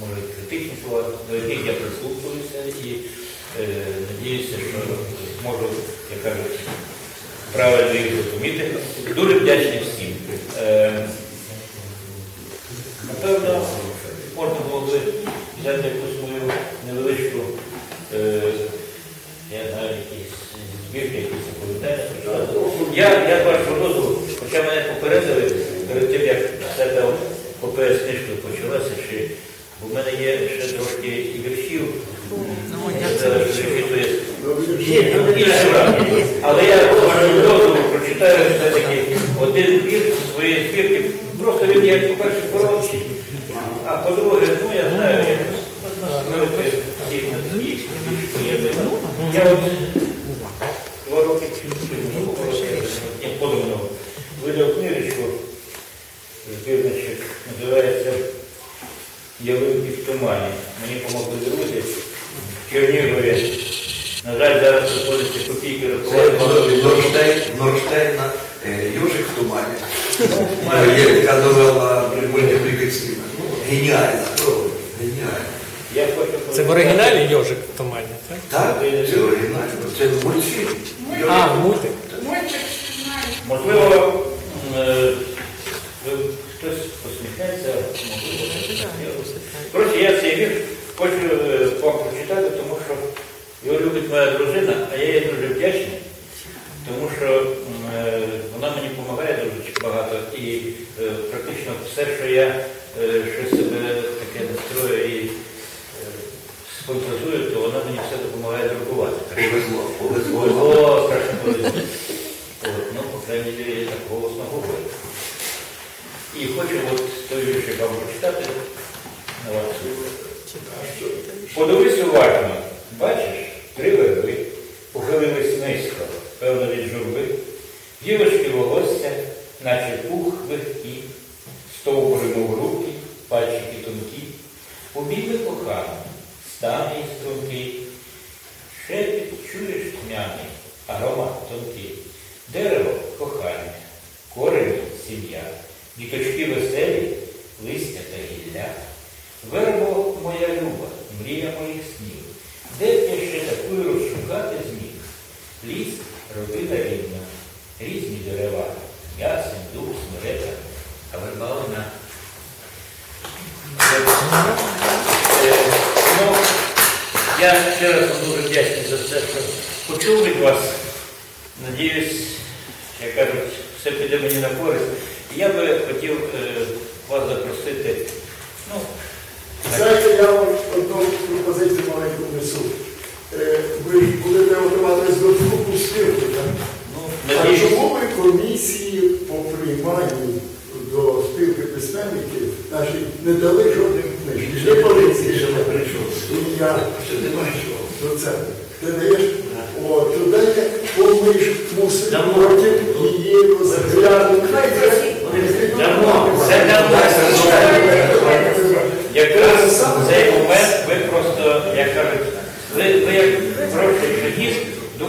може, критичні слова, до яких я прислухаюся і е, надіюся, що зможу, як кажуть, правильно їх зрозуміти. Дуже вдячний всім. Е, напевно, можна було би взяти якусь мою невеличку, е, я знаю, якісь збірки, якісь оповідання. Я, я з вашого хоча мене попередили перед тим, як все там попера з книжкою почалася, чи бо в мене є ще трошки і віршів. Ну. Але я дозволу прочитаю все-таки один вірш зі своєї збірки. Просто він як, по-перше, короткий, а по-друге, ну я знаю, як на світ. Я от два роки я Ялинки в тумані. Мені помогли друзі в Чернігові. На жаль, зараз знаходиться копійки рахувати. Норштейн, Норштейна, е, Южик в тумані. Є така новела мультиплікаційна. Геніальна. Геніальна. Це в оригіналі Йожик в тумані, так? Так, це оригінально. Це мультфільм. А, мультик. Можливо, е, ви- хтось посміхається, можливо, не посміхається. Коротше, я цей вірш хочу е, вам прочитати, тому що його любить моя дружина, а я їй дуже вдячний, тому що е, вона мені допомагає дуже багато. І е, практично все, що я е, щось себе таке настрою і е, сфантазую, то вона мені все допомагає друкувати. Повезло, повезло. Повезло, страшно повезло. От, ну, по крайній мірі, я так голосно говорю. І хочу от той віршик вам прочитати на вас. Подивись уважно, бачиш, три верби, похилились низько, певно від журби, дівочки волосся, наче пух легкі, стовбури мов руки, пальчики тонкі, обійми кохану, стане і струнки, шепіт чуєш тьмяний, аромат тонкий, дерево кохання, корені сім'я, діточки веселі, листя. Вербо моя люба, мрія моїх снів, де б я ще такою розшукати зміг? Ліс родина рідна, різні дерева, ясень, дуб, смерека, а верба одна. Е, ну, я ще раз вам дуже вдячний за все, що почув від вас. Надіюсь, як кажуть, все піде мені на користь. Я би хотів е, вас запросити. Ну, Знаєте, я вам одну пропозицію маленьку несу. Е, Ви ж будете готувати з додатку спілку, так? ну, А чому ви комісії по прийманню до спілки письменників наші не дали жодних книжок? Ще поліції ще не прийшов. І я Ще немає чого. до цього. Ти даєш? О, туди бо ми ж мусимо потім її розглянути. Це.